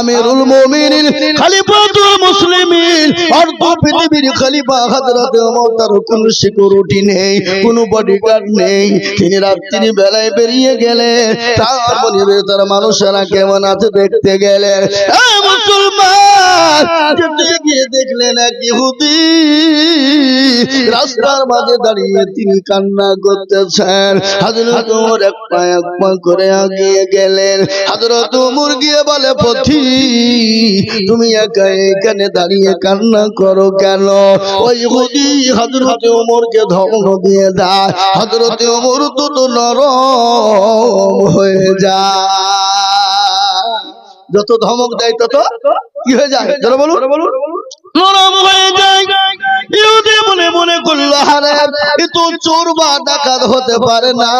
আমিরুল মুমিনিন খলিফাতুল মুসলিমিন। অর্ধ পৃথিবীর খলিফা হযরত ওমর তার কোনো সিকিউরিটি নেই কোনো বডিগার্ড নেই। তিনি রাত্রি বেলায় বেরিয়ে গেলে তার মনে তার মানুষেরা কেমন আছে দেখতে গেলে মুসলমান গিয়ে দেখলেন এক ইহুদি রাস্তার মাঝে দাঁড়িয়ে তিনি কান্না করতেছেন। হযরত ওমর এক পা এক পা করে আগিয়ে গেলেন। হযরত ওমর গিয়ে বলে পথি তুমি একা এখানে দাঁড়িয়ে কান্না করো কেন? ওই ইহুদি হযরত ওমরকে ধমক দিয়ে দেয় হযরত ওমর তো তো নরম হয়ে যায়। যত ধমক দেয় তত কি হয়ে যায়? ধরো বলুন। নরম হয়ে যায়। ইহুদি মনে মনে করল হারে এ তো চোর বা ডাকাত হতে পারে না।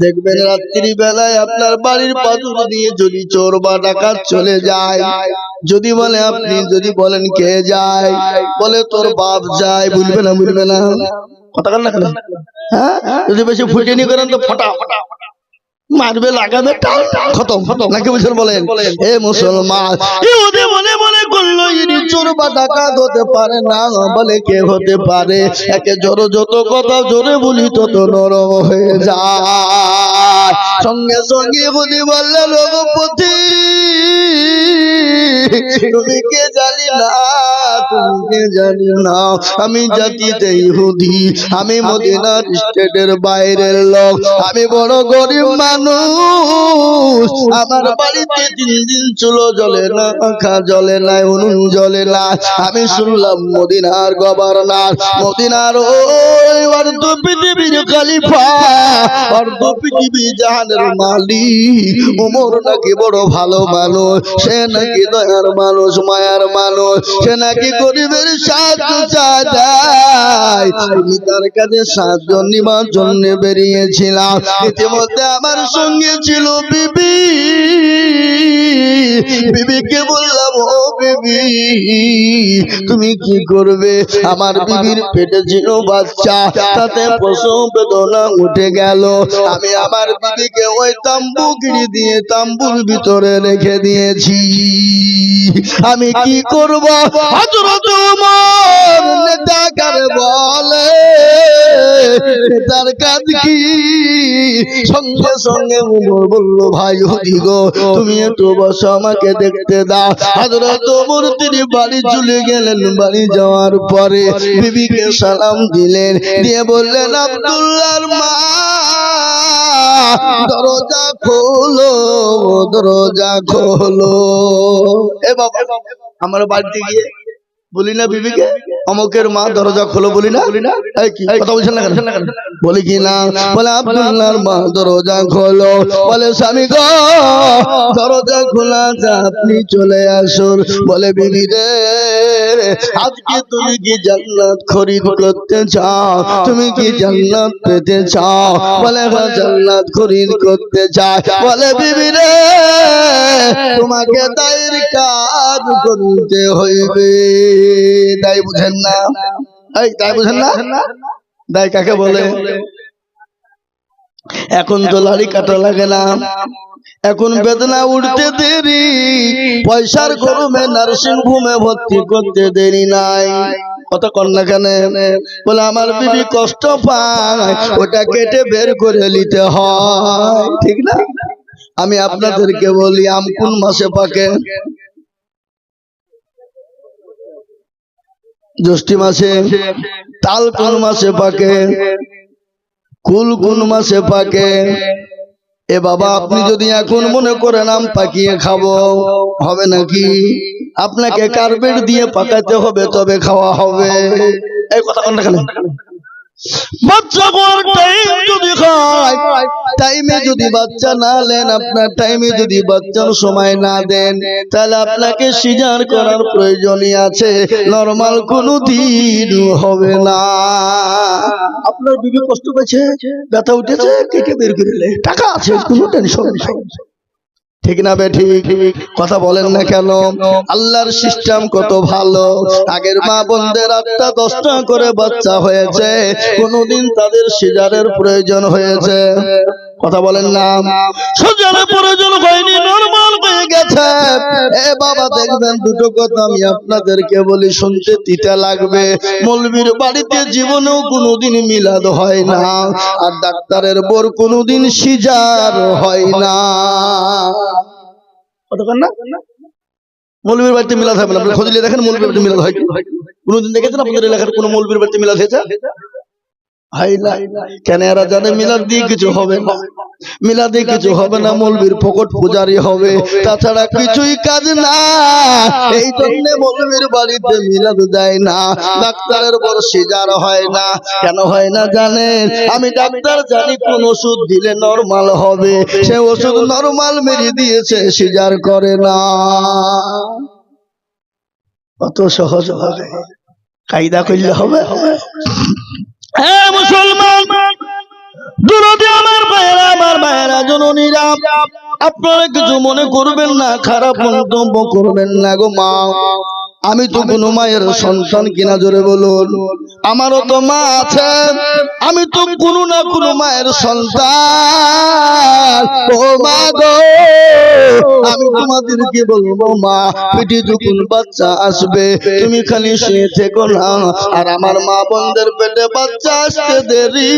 দেখবেন রাত্রি বেলায় আপনার বাড়ির পাথর দিয়ে যদি চোর বা ডাকাত চলে যায় যদি বলে আপনি যদি বলেন কে যায়? বলে তোর বাপ যায়। বুঝবে না বুঝবে না। কথা কান না কেন? হ্যাঁ? যদি বেশি ফুটেনি করেন তো ফটা ফটা। মারবে লাগাবে খতম খতম। নাকি বুঝছেন বলেন? এ মুসলমান ইহুদি মনে মনে করল ইনি চোর বা ডাকাত হতে পারে না বলে কে হতে পারে। একে জোর যত কথা জোরে বলি তত নরম হয়ে যায়। সঙ্গে সঙ্গে ইহুদি বললে লোকপতি তুমি কে জানি না তুমি কে জানি না আমি জাতিতে ইহুদি আমি মদিনার স্টেটের বাইরের লোক আমি বড় গরিব মানুষ আমার বাড়িতে তিন দিন চুলো জ্বলে না পাখা জ্বলে না উনুন জ্বলে না আমি শুনলাম মদিনার গভর্নর মদিনার ওই অর্ধ পৃথিবীর খালিফা অর্ধ পৃথিবী জাহানের মালিক। ওমর নাকি বড় ভালো মানুষ, সে নাকি দয়ার মানুষ, মায়ার মানুষ, সে নাকি গরিবের সাহায্য চায় আমি তার কাছে সাহায্য নিবার জন্য বেরিয়েছিলাম। ইতিমধ্যে আমার সঙ্গে ছিল বিবি। বিবিকে বললাম, ও বিবি, তুমি কি করবে? আমার বিবির পেটে ছিল বাচ্চা, তাতে প্রসব বেদনা উঠে গেল। আমি আমার বিবিকে ওই তাম্বু গিরি দিয়ে তাম্বুর ভিতরে রেখে দিয়েছি। আমি কি করব? নেতা কারে বলে তার কাজ কি? সঙ্গে সঙ্গে উমর বলল, ভাই গো, তুমি একটু বসো, আমাকে দেখতে দাও। হযরত ওমর তিনি বাড়ি চলে গেলেন। বাড়ি যাওয়ার পরে বিবিকে সালাম দিলেন, দিয়ে বললেন, আব্দুল্লাহর মা দরজা খোলো দরজা খোলো। এ বাবা আমার বাড়িতে গিয়ে বলি না বিবিকে? অমকের মা দরজা খোলো বলি না? কথা বলছেন না কেন? বলি কি না? বলে আব্দুল্লাহর মা দরজা খোলো। বলে স্বামী গো দরজা খোলা যা আপনি চলে আসুন। বলে বিবি রে আজকে তুমি কি জান্নাত খরিদ করতে চাও? তুমি কি জান্নাত পেতে চাও? বলে হ্যাঁ জান্নাত খরিদ করতে চাই। বলে বিবি রে তোমাকে দায়ের কাজ করতে হইবে। তাই বুঝেন না। এই তাই বুঝেন না? দায় কাকে বলে? এখন তো লাড়ি কাটা লাগে না। এখন বেদনা উঠতে দেরি। পয়সার গরমে নার্সিং হোমে ভর্তি করতে দেরি নাই। কত কন্যা কেন বলে আমার বিবি কষ্ট পায়। ওটা কেটে বের করে নিতে হয়। ঠিক না? আমি আপনাদেরকে বলি আম কোন মাসে পাকে জ্যৈষ্ঠী মাসে তাল কোন মাসে পাকে কুল কোন মাসে পাকে এ বাবা আপনি যদি এখন মনে করে নাম পাকিয়ে খাব হবে নাকি? আপনাকে কার্পেট দিয়ে পাকাতে হবে তবে খাওয়া হবে। এই কথা কোনটা কেন? বাচ্চা টাইম যদি টাইমে যদি বাচ্চা না নেন আপনার টাইমে যদি বাচ্চার সময় না দেন তাহলে আপনাকে সিজার করার প্রয়োজনই আছে। নরমাল কোনো দিন হবে না। আপনার বিবি কষ্ট পেয়েছে ব্যথা উঠেছে কেটে বের করে টাকা আছে কোনো টেনশন নেই। ঠিক না বে ঠিক? কথা বলেন না কেন? আল্লাহর সিস্টেম কত ভালো। আগের মা বোনদের আটটা দশটা করে বাচ্চা হয়েছে। কোনোদিন তাদের সিজারের প্রয়োজন হয়েছে। কথা বলেন না। হয়নি হয়ে এ বাবা, দেখবেন দুটো কথা আমি আপনাদেরকে বলি, শুনতে তিতা লাগবে। মৌলবীর বাড়িতে কোনোদিন মিলাদ হয় না, আর ডাক্তারের বোর কোনোদিন সিজার হয় না। কতক্ষণ না? মৌলবীর বাড়িতে মিলাদ হবে না। আপনি খোঁজলে দেখেন মৌলবীর বাড়িতে মিলাদ হয়? কোনোদিন দেখেছেন আপনাদের এলাকার কোনো মৌলবীর বাড়িতে মিলাদ হয়েছে? না কেন এরা জানে মিলাদ দিয়ে কিছু হবে না? মিলাদে কিছু হবে না ফকট পূজারি হবে। তাছাড়া কিছুই কাজ না। এই জন্য বাড়িতে মিলাদ যায় না। ডাক্তারের বড় সিজার হয় না। কেন হয় না জানেন? আমি ডাক্তার জানি কোন ওষুধ দিলে নরমাল হবে। সে ওষুধ নরমাল মেরে দিয়েছে, সিজার করে না। অত সহজ হবে। কায়দা করলে হবে। মুসলমান আমার ভাইয়েরা আমার ভাইয়েরা, জননীরা, আপনারা কিছু মনে করবেন না, খারাপ মন্তব্য করবেন না গো মা। আমি তো কোনো মায়ের সন্তান কিনা জোরে বলুন। আমারও তো মা আছে, আমি তো কোনো না কোনো মায়ের সন্তান। ও মা গো তোমাদেরকে বলব, মা যখন বাচ্চা আসবে, তুমি খালি শুয়ে থেকো না। আর আমার মা বোনদের পেটে বাচ্চা আসতে দেরি,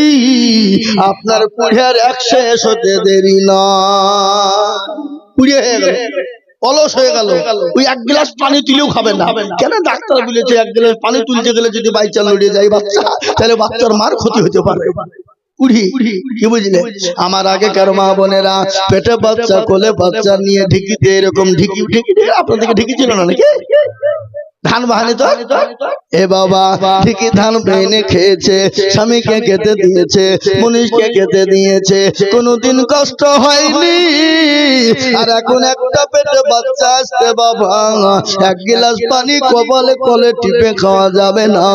আপনার কুড়িয়ার এক শেষ হতে দেরি না। অলস হয়ে গেল। ওই এক গ্লাস পানি তুলেও খাবে না। কেন ডাক্তার বলেছে, এক গ্লাস পানি তুলতে গেলে যদি বাইচাল লড়িয়ে যায় বাচ্চা, তাহলে বাচ্চার মার ক্ষতি হতে পারে। কি বুঝলে আমার আগে কারও মা বোনেরা পেটে বাচ্চা কোলে বাচ্চা নিয়ে ঢিকিতে এরকম ঢিকি আপনাদেরকে ঢিকি ছিল না নাকি ধান বাহানি তো? এ বাবা ঠিকই ধান বেনে খেয়েছে? স্বামীকে খেতে দিয়েছে, মনীষকে খেতে দিয়েছে। কোনোদিন কষ্ট হয়নি। আর এখন একটা পেটে বাচ্চা আসতে বাবা। এক গিলাস পানি কপালে, কলে টিপে খাওয়া যাবে না।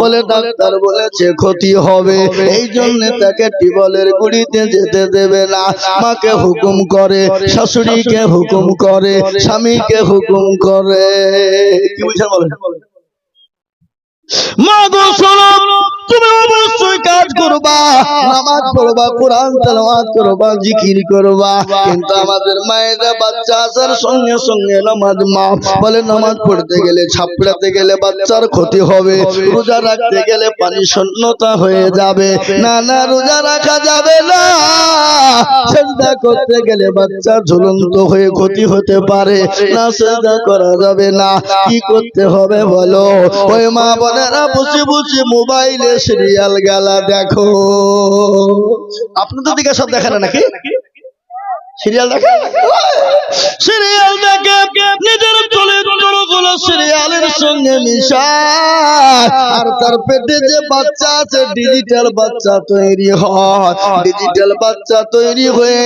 বলে ডাক্তার বলেছে ক্ষতি হবে। এই জন্য তাকে টিবলের গুড়িতে যেতে দেবে না। মাকে হুকুম করে, শাশুড়িকে হুকুম করে, স্বামীকে হুকুম করে। কি বুঝা বলেন মা গো শোনো তুমি অবশ্যই কাজ করবা, নামাজ পড়বা, কোরআন তেলাওয়াত করবা, জিকির করবা। কিন্তু আমাদের মায়েরা বাচ্চা আসার সঙ্গে সঙ্গে নামাজ মা বলে নামাজ পড়তে গেলে, ছাপড়াতে গেলে বাচ্চার ক্ষতি হবে। রোজা রাখতে গেলে পানি শূন্যতা হয়ে যাবে। না না রোজা রাখা যাবে না। সেজদা করতে গেলে বাচ্চা ঝুলন্ত হয়ে ক্ষতি হতে পারে। না সেজদা করা যাবে না। কি করতে হবে বলো? ওই মা বোনেরা বসে বসে মোবাইলে সিরিয়াল গালা দেখো। আপনাদের দিকে সব দেখে না নাকি? সিরিয়াল দেখে? সিরিয়াল দেখে নিজের চলে গুলো সিরিয়ালের সঙ্গে মিশায়। আর তার পেটে যে বাচ্চা আছে ডিজিটাল বাচ্চা তৈরি হয়। ডিজিটাল বাচ্চা তৈরি হয়ে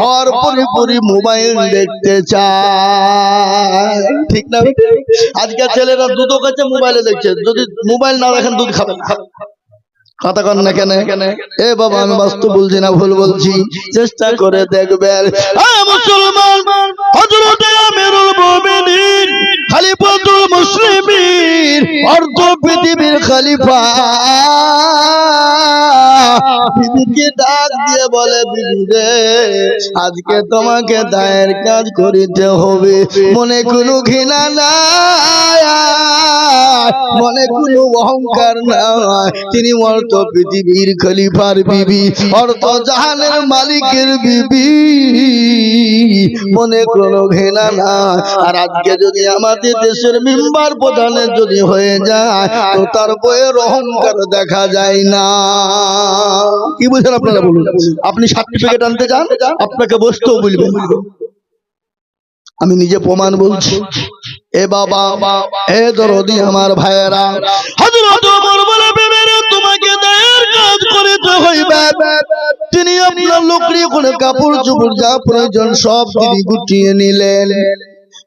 হওয়ার পরে মোবাইল দেখতে চায়। ঠিক না? আজকে ছেলেরা দুধও কাছে মোবাইলে দেখছে। যদি মোবাইল না দেখেন দুধ খাবে না। কথা কন না কেন? এ বাবা, আমি বাস্তব বলছি না, ভুল বলছি। চেষ্টা করে দেখবেন। মুসলমান, হযরতে আমিরুল মুমিনিন, খলিফাতুল মুসলিমিন, অর্ধ পৃথিবীর খলিফা। বিবিকে ডাক দিয়ে বলে, বিবি রে, আজকে তোমাকে দায়ের কাজ করিতে হবে। মনে কোনো ঘৃণা নাই, মনে কোনো অহংকার নাই। তিনি অর্থ পৃথিবীর খলিফার বিবি, অর্থ জাহানের মালিকের বিবি। মনে কোনো ঘৃণা না আর আজকে যদি আমাদের দেশের মেম্বার প্রধানের যদি হয়ে যায়, তো তার বইয়ের অহংকার দেখা যায় না। কি বুঝেন আপনারা বলুন? আপনি সার্টিফিকেট আনতে চান? আপনাকে বসতেও বলবেন। আমি নিজে প্রমাণ বলছি। এ বাবা এ দরদি আমার ভাইয়েরা। হযরত ওমর বলে বেবেরে তোমাকে দায়ের কাজ করিতে হইবে। তিনি আপনার লোকরি করে কাপড় চোপড় যা প্রয়োজন সব তিনি গুটিয়ে নিলেন।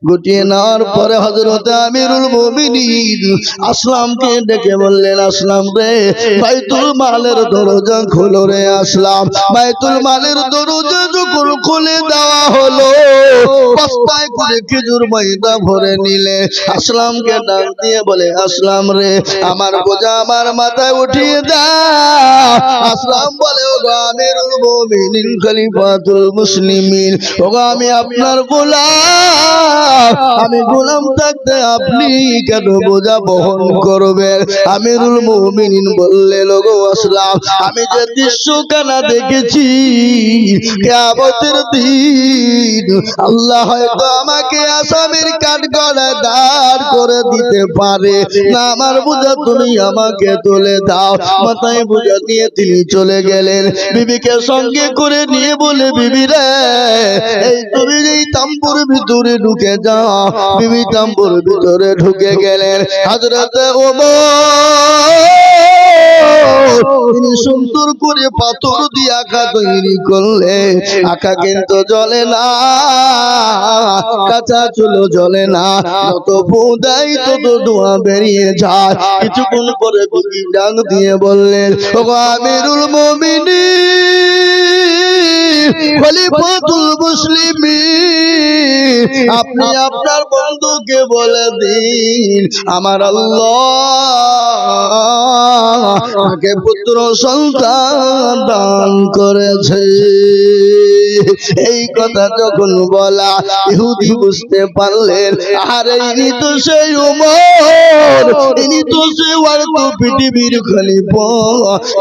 গুটিয়ে নেওয়ার পরে হজরত আমিরুল মুমিনিন আসলামকে ডেকে বললেন, আসলাম রে, বাইতুল মালের দরজা খুলো রে, আসলাম। বাইতুল মালের দরজা যখন খুলে দেওয়া হলো করে খেজুর ময়দা ভরে নিলে। আসলামকে ডাক দিয়ে বলে, আসলাম রে, আমার বোঝা আমার মাথায় উঠিয়ে দাও আসলাম বলে ও আমিরুল মুমিনিন মুসলিমিন ও আমি আপনার গোলাম। আমি গোলাম থাকতে আপনি কেন বোঝা বহন করবেন? আমিরুল মুমিনিন বললে লোগো আসলাম আমি যে দৃশ্যখানা দেখেছি কেয়ামতের দিন আল্লাহ হয়তো আমাকে আসামির কাঠ গলায় দাঁড় করে দিতে পারে। না আমার বোঝা তুমি আমাকে তুলে দাও। মাথায় বোঝা নিয়ে তিনি চলে গেলেন। বিবিকে সঙ্গে করে নিয়ে বলে বিবি রে এই তুমি এই তাম্বুর ভিতরে ঢুকে যাও বিবি তাম্বুর ভিতরে ঢুকে গেলেন। হাজরাতে ওমর। তিনি সুন্দর করে পাথর দিয়ে আঁকা তৈরি করলে। আঁকা কিন্তু জলে না, কাঁচা চুলো জ্বলে না, যত ফুদাই তত ধোঁয়া বেরিয়ে যায়। কিছুক্ষণ পরে বিবি ডাক দিয়ে বললেন আমিরুল মুসলিমিন আপনি আপনার বন্ধুকে বলে দিন, আমার আল্লাহ তাকে পুত্র সন্তান দান করেছে। এই কথা যখন বলা, ইহুদি বুঝতে পারলেন, আরে ইনি তো সেই উমর, ইনি তো সেই অর্থ পৃথিবীর খলিফা।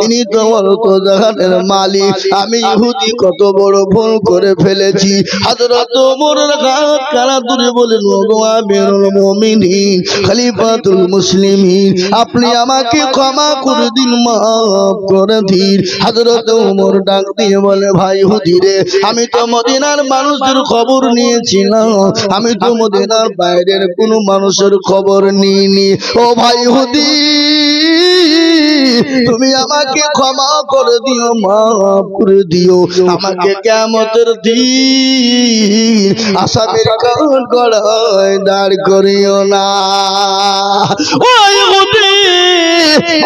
ইনি তো অর্থ জাহানের মালিক। আমি ইহুদি কত বড় ভুল করে ফেলেছি। হযরত ওমরের হাত কারা দূরে বলেন, ওগো আমিরুল মুমিনিন, খলিফাতুল মুসলিমিন, আপনি আমাকে ক্ষমা দিন মাফ করে ধীর হযরত উমর ডাক দিয়ে বলে, ভাই হুদিরে আমি তো মদিনার মানুষের খবর নিয়েছিলাম। আমি তো মদিনার বাইরের কোনো মানুষের খবর নিইনি। ও ভাই হুদি তুমি আমাকে ক্ষমা করে দিও, মাফ করে দিও। আমাকে কেমতের দিন আসামের কান গড়ায় দাঁড় করিও না। ওই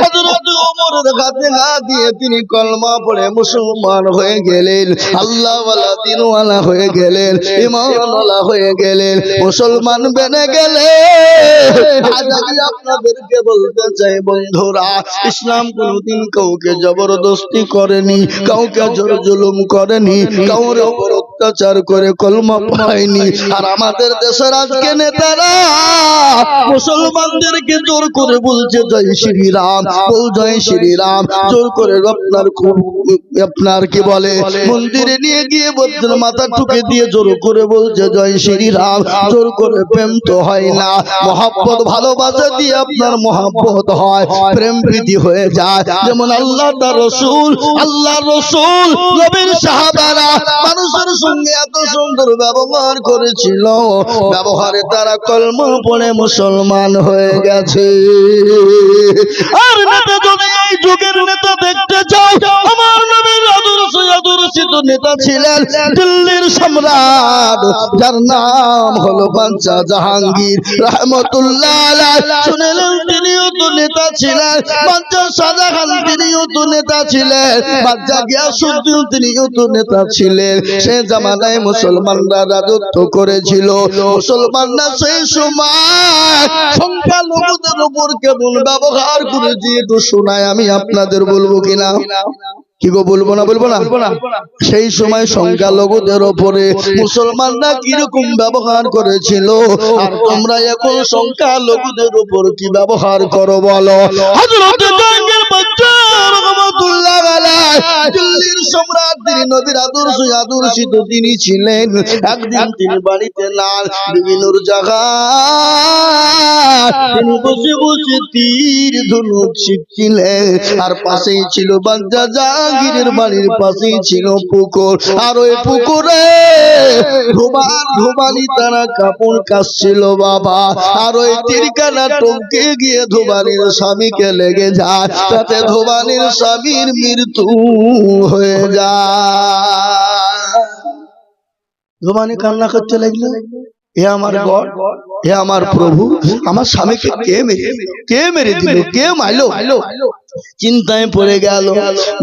হযরত ওমরের হাতে হাত দিয়ে তিনি কলমা পড়ে মুসলমান হয়ে গেলেন, আল্লাহওয়ালা দিনওয়ালা হয়ে গেলেন হয়ে গেলেন, মুসলমান বেনে গেলেন। আজ আমি আপনাদেরকে বলতে চাই, বন্ধুরা, ইসলাম কোনোদিন কাউকে জবরদস্তি করেনি কাউকে জোর জুলুম করেনি কাউরে উপর অত্যাচার করে কলমা পায়নি। আর আমাদের দেশের আজকে নেতারা মুসলমানদেরকে জোর করে বলছে জয় শ্রীরাম বল জয় শ্রীরাম জোর করে আপনার খুব আপনার কি বলে মন্দিরে নিয়ে গিয়ে বৌদ্ধের মাথা ঠুকে দিয়ে জোর করে বলছে জয় শ্রীরাম জোর করে প্রেম তো হয় না। মহাব্বত ভালোবাসা দিয়ে আপনার মহাব্বত হয় প্রেম প্রীতি হয়ে যায়। যেমন আল্লাহ তার রসুল আল্লাহ রসুল নবীর সাহাবারা মানুষের এত সুন্দর ব্যবহার করেছিল। ব্যবহারে তারা কলম পড়ে মুসলমান হয়ে গেছে। আর নেতা যদি এই যুগের নেতা দেখতে চাও আমার নবীর নেতা ছিলেন দিল্লির সম্রাট, যার নাম হলো বাঞ্চা জাহাঙ্গীর শুনেলেন তিনিও তো নেতা ছিলেন বাঞ্চা তিনিও তো নেতা ছিলেন বাচ্চা তিনিও তো নেতা ছিলেন। সে জামানায় মুসলমানরা রাজত্ব করেছিল। মুসলমানরা সেই সময় সংখ্যালঘুদের উপর কেমন ব্যবহার করেছে একটু শোনায়, আমি আপনাদের বলব কিনা? কি গো বলব না বলব না? সেই সময় সংখ্যালঘুদের ওপরে মুসলমানরা কীরকম ব্যবহার করেছিল? আর তোমরা এখন সংখ্যালঘুদের উপর কি ব্যবহার করো বলো? হযরত জাহাঙ্গীর বাচ্চা দিল্লির সম্রাট তিনি নবীর আদর্শ আদর্শিত তিনি ছিলেন। একদিন তিনি বাড়িতে নাল বিভিন্ন জায়গা তিনি বসে বসে তীর ধনুক শিখছিলেন আর পাশেই ছিল বাঞ্জা জাহাঙ্গীরের বাড়ির পাশেই ছিল পুকুর। আর ওই পুকুরে ধোবান ধোবানি তারা কাপড় কাশছিল বাবা। আর ওই তীরকানা টমকে গিয়ে ধোবানির স্বামীকে লেগে যায়। তাতে ধোবানির স্বামীর মৃত্যু হয়ে যায়। কান্না করতে লাগল, এ আমার গড হে আমার প্রভু, আমার স্বামীকে কে মেরে কে মেরে দিল, কে মাইলো? চিন্তায় পড়ে গেল।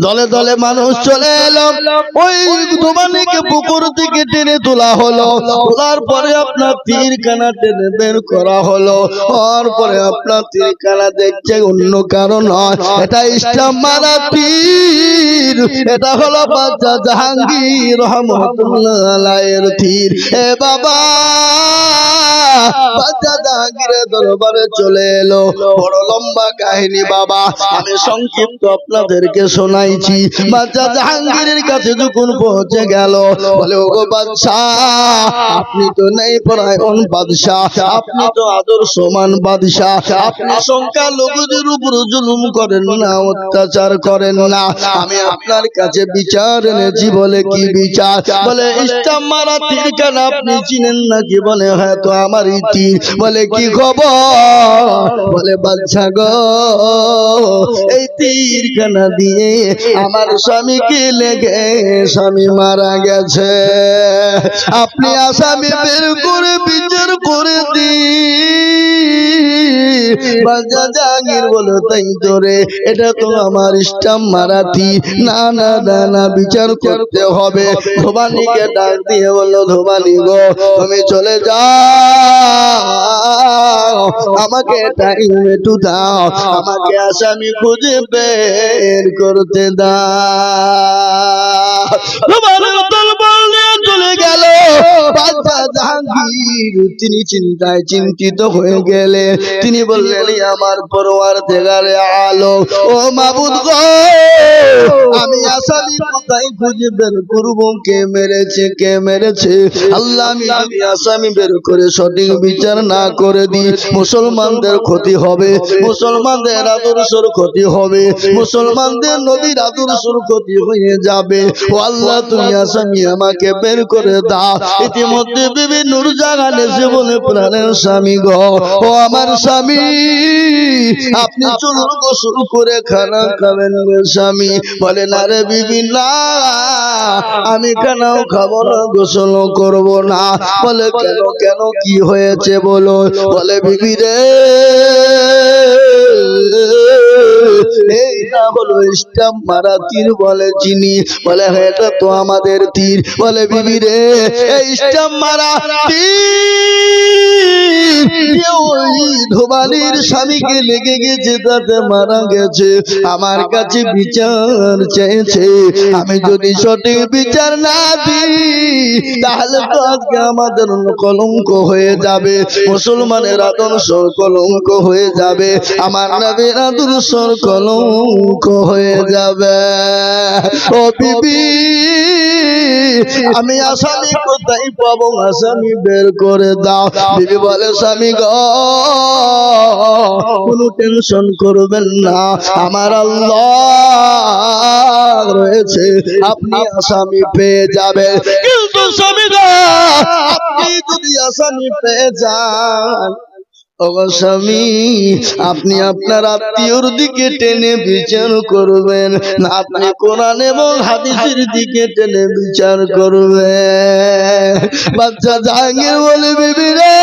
দলে দলে মানুষ চলে এলো। ওই দোমানিকে পুকুর থেকে টেনে তোলা হলো। তোলার পরে আপনার তীর কানা টেনে বের করা হলো। হওয়ার পরে আপনার তীর কানা দেখছে অন্য কারণ নয়। এটা ইসলাম মারা তীর। এটা হলো বাচ্চা জাহাঙ্গীর রহমতুল্লাহ আলাইয়ের তীর। এ বাবা! জাহাঙ্গীরের দরবারে চলে এলো। বড় লম্বা কাহিনী বাবা। আমি সংক্ষিপ্ত আপনাদেরকে শোনাইছি। বাচ্চা জাহাঙ্গীরের কাছে যখন পৌঁছে গেল, বলে আপনি তো নেই পরায়ণ বাদশাহ, আপনি তো আদর্শমান বাদশাহ, আপনি সংখ্যা লোকদের উপর জুলুম করেন না, অত্যাচার করেন না। আমি আপনার কাছে বিচার এনেছি, বলে, কি বিচার? বলে ইস্টাম মারা তীর কেন আপনি চিনেন নাকি? বলে হ্যাঁ তো আমারই বলে, কি খবর? বলে বাচ্চা গো এই তীর খানা দিয়ে আমার স্বামীকে লেগে স্বামী মারা গেছে। আপনি আসামি বের করে বিচার করে দিন। বলো, তাই তোরে এটা তো আমার না না না না, বিচার করতে হবে। ধোবানিকে ডাক দিয়ে বলল, ধোবানি গো, তুমি চলে যাও। আমাকে টাইম একটু দাও। আমাকে আসামি খুঁজে বের করতে দা তোমার তলবা চলে গেল। বাদশাহ জাহাঙ্গীর, তিনি চিন্তায় চিন্তিত হয়ে গেলে তিনি বললেন আমার পরোয়ার দেগারে আলো। ও মাবুদ আমি আসামি কোথায় খুঁজে বের কে মেরেছে কে মেরেছে? আল্লাহ, আমি যদি আসামি বের করে সঠিক বিচার না করে দিই। মুসলমানদের ক্ষতি হবে, মুসলমানদের আদর্শর ক্ষতি হবে, মুসলমানদের নদীর আদর্শর ক্ষতি হয়ে যাবে। ও আল্লাহ, তুমি আসামি আমাকে বের করে দাও। ইতিমধ্যে বিবি নুরজাহান বলে প্রাণের স্বামী গো। ও আমার স্বামী, আপনি চলুন গোসল করে খানা খাবেন স্বামী। বলে, না রে বিবি, না, আমি কেনাও খাব না, গোসল করব না। বলে, কেন কেন, কি হয়েছে বলো বলে, বিবি রে হলো মারা তীর বলে চিনি বলে হ্যাঁ এটা তো আমাদের তীর। বলে, বিবি রে মারা ধোবালির স্বামীকে লেগে গেছে, তাতে মারা গেছে। আমার কাছে বিচার চেয়েছে, আমি যদি সঠিক বিচার না দিই, তাহলে তো আজকে আমাদের কলঙ্ক হয়ে যাবে। মুসলমানের আদর্শ কলঙ্ক হয়ে যাবে। আমার নবীর আদর্শ কলঙ্ক হয়ে যাবে। ও বিবি, আমি আসামি কোথায় পাবো? আসামি বের করে দাও। বিবি বলে, স্বামী গ, কোনো টেনশন করবেন না। আমার আল্লাহ রয়েছে। আপনি আসামি পেয়ে যাবেন। কিন্তু স্বামী আপনি যদি আসামি পেয়ে যান স্বামী, আপনি আপনার আত্মীয়র দিকে টেনে বিচার করবেন। আপনি কোরআন এবং হাদিসের দিকে টেনে বিচার করবেন। বাচ্চা জাহাঙ্গীর বলে, বিবি রে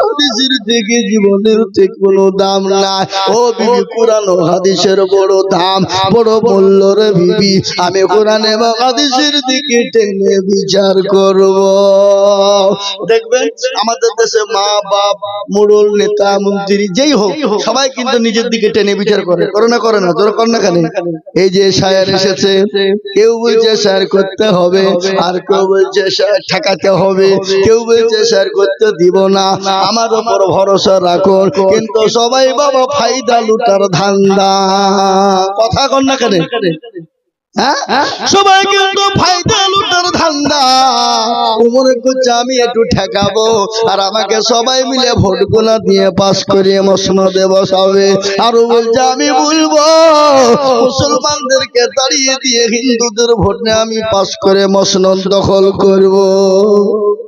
হাদিসের থেকে জীবনের কোনো দাম নাই। ও বিবি হাদিসের বড় দাম, বড় মূল্য রে বিবি, আমি হাদিসের দিকে টেনে বিচার করব। দেখবেন, আমাদের দেশে মা বাপ নেতা, মন্ত্রী, যেই হোক, সবাই কিন্তু নিজের দিকে টেনে বিচার করে। করে না করে না, তোর কর না কেন? এই যে শায়ার এসেছে, কেউ বলছে শায়ার করতে হবে, আর কেউ বলছে শায়ার ঠেকাতে হবে। কেউ বলছে শায়ার করতে দিব না। আমার উপর ভরসা রাখুন। কিন্তু সবাই বাবা ফায়দা লুটার ধান্দা। কথা কর না কেন? হ্যাঁ? সবাই কিন্তু ভোট নিয়ে আমি পাস করে মসনদ দখল করব।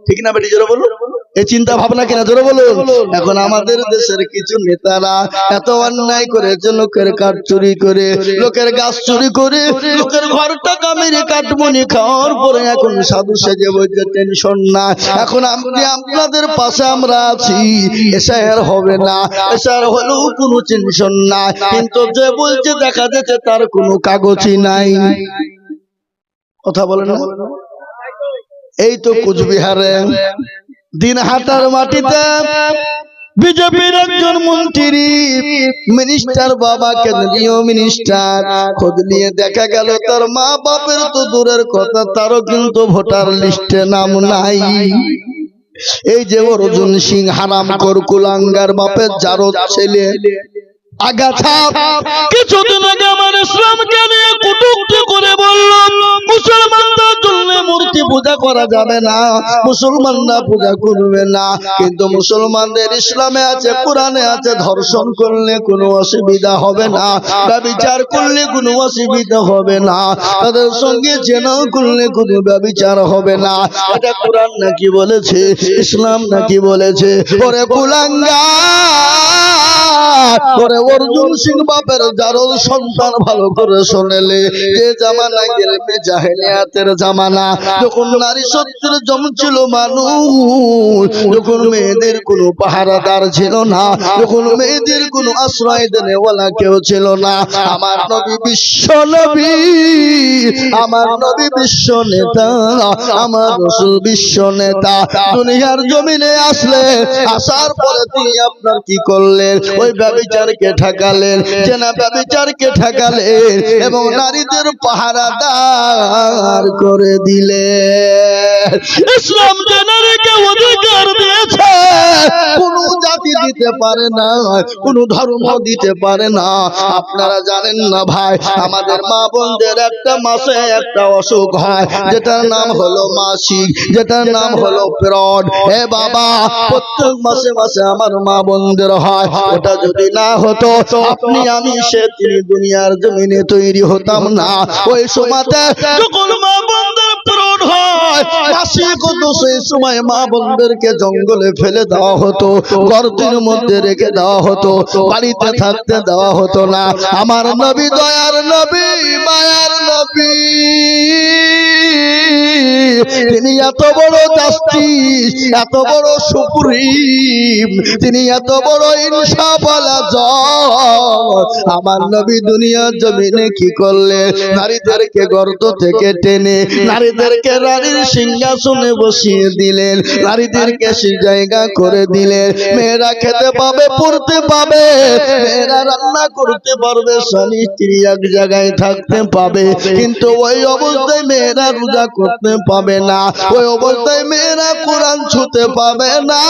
ঠিক না বেটি, জোরে বলুন। এই চিন্তা ভাবনা কিনা? জোরে বলুন। এখন আমাদের দেশের কিছু নেতারা এত অন্যায় করেছে লোকের কাঠ চুরি করে, লোকের গাছ চুরি করে, লোকের ঘর টাকা মেরে কাটমনি খাওয়ার পরে এখন সাধু সেজে বলছে টেনশন না। এখন আপনি আপনাদের পাশে আমরা আছি এসআর হবে না এসআর হলেও কোনো টেনশন না। কিন্তু যে বলছে দেখা যাচ্ছে তার কোনো কাগজই নাই। কথা বলে না। এই তো কুচবিহারে। দিনহাটার মাটিতে বিজেপির একজন মন্ত্রী, মিনিস্টার বাবা, কেন্দ্রীয় মিনিস্টার। খোঁজ নিয়ে দেখা গেল তার মা বাপের তো দূরের কথা, তারও কিন্তু ভোটার লিস্টে নাম নাই। এই যে অর্জুন সিং হারাম কর কুলাঙ্গার বাপের জারদ ছেলে, আগাছা, কিছুদিন আগে আমার ইসলামকে নিয়ে কটূক্তি করে বলল, মুসলমানদের জন্য মূর্তি পূজা করা যাবে না, মুসলমানরা পূজা করবে না। কিন্তু মুসলমানদের ইসলামে আছে, কোরআনে আছে, ধর্ষণ করলে কোনো অসুবিধা হবে না ব্যবিচার করলে কোনো অসুবিধা হবে না, তাদের সঙ্গে জেনাও করলে কোনো ব্যবিচার হবে না। এটা কোরআন নাকি বলেছে, ইসলাম নাকি বলেছে? ওরে কুলাঙ্গা অর্জুন সিং বাপের জারল সন্তান ভালো করে শোনেলে। যে জামানা গেলে জাহেলিয়াতের জামানা? যখন নারী সত্যের জমছিল মানুষ যখন মেয়েদের কোনো পাহারাদার ছিল না যখন মেয়েদের কোনো আশ্রয় দেনেওয়ালা কেউ ছিল না। আমার নবী বিশ্ব নবী আমার নবী বিশ্ব নেতা আমার রসুল বিশ্ব নেতা। দুনিয়ার জমিনে আসলে আসার পরে তিনি আপনার কি করলেন? ওই ব্যবচারকে ঠেকালেন জেনা ব্যবচারকে ঠেকালেন এবং নারীদের পাহারাদার করে দিলেন। ইসলাম যে নারীকে অধিকার দিয়েছে। কোন জাতি দিতে পারে না কোন ধর্ম দিতে পারে না। আপনারা জানেন না ভাই আমাদের মা বোনদের একটা মাসে একটা অসুখ হয় যেটার নাম হলো মাসিক যেটার নাম হলো পেরড হে বাবা প্রত্যেক মাসে মাসে আমার মা বোনদের হয় ওটা যদি না হতো, আপনি আমি সে তিনি দুনিয়ার জমিনে তৈরি হতাম না। ওই সময়তে যখন মা বন্ধ পেরড হয় আমার নবী দয়ার নবী, মায়ার নবী। তিনি এত বড় জাস্টিস, এত বড় সুপ্রিম, তিনি এত বড় ইনসাফালা জজ। আমার নবী দুনিয়ার জমিনে কি করলে? নারীদেরকে গর্ত থেকে টেনে, নারীদেরকে রানীর সিংহাসনে বসিয়ে দিলেন নারীদেরকে সে জায়গা করে দিলেন। মেয়েরা খেতে পাবে, পড়তে পাবে, মেয়েরা রান্না করতে পারবে, স্বামী, স্ত্রী এক জায়গায় থাকতে পাবে। কিন্তু ওই অবস্থায় মেয়েরা রোজা করতে পাবে না, ওই অবস্থায় মেয়েরা কোরআন ছুতে পাবে না,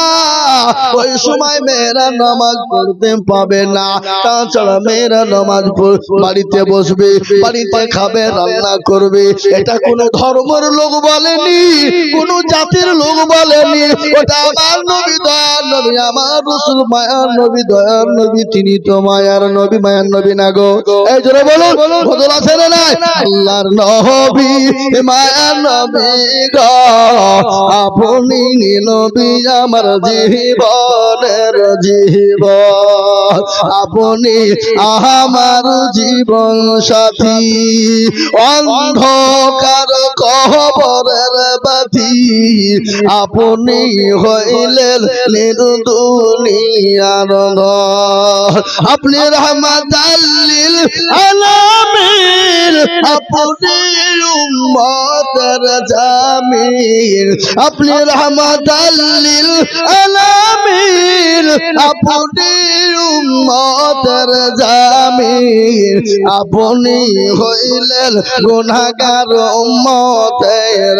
ওই সময় মেয়েরা নামাজ পড়তে পাবে না। তাছাড়া মেয়েরা নামাজ বাড়িতে বসবে, বাড়িতে খাবে, রান্না করবে। এটা কোনো ধর্মের লোক বলেনি। কোন জাতির লোক বলেনি। ওটা আমার নবী, দয়ার নবী, আমার রসুল, মায়ার নবী, দয়ার নবী, তিনি তো মায়ার নবী মায়ার নবী না গো। এই জোরে বলুন বদল আছে না নাই? আল্লাহর নবী, মায়ার নবী গো। আপনি নবী, আমার জীবনের জীবন। আপনি আমার জীবন সাথী। অন্ধকার কবরের বাতি আপনি হইলেন নির্দুনিয়ার। আপনি রহমাতাল্লিল আলামিন, আপনি উম্মতের জামিন আপনি রহমাতাল্লিল আলামিন, আপনি উম্মতের জামিন আপনি হইলেন গুনাহগার উম্মতের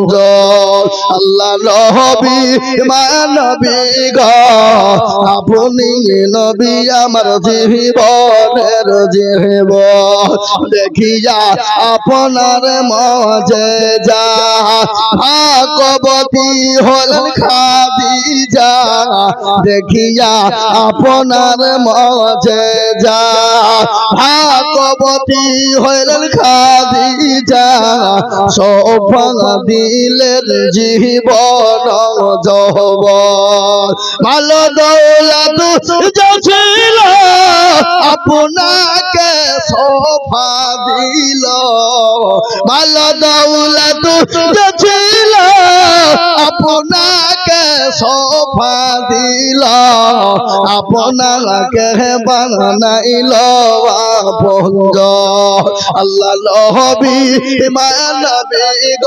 আপনজ আল্লাহ নবী মানবী গ, আপনি নবী আমার জীবনের জীব দেখিয়া আপনার মজে যা, ভাগবতী হলেন খাদিজা। দেখিয়া আপনার মজে যা, ভাগবতী হলেন খাদিজা। সোফা দিলেন জীবন জব ভালো দৌলত ছিল, আপনাকে সোফা দিল। ভালো দৌলত ছিল, আপনাকে সোফা দিল। আপনাকে বানাইল পঞ্জ আল্লাহ নবী মানবী গ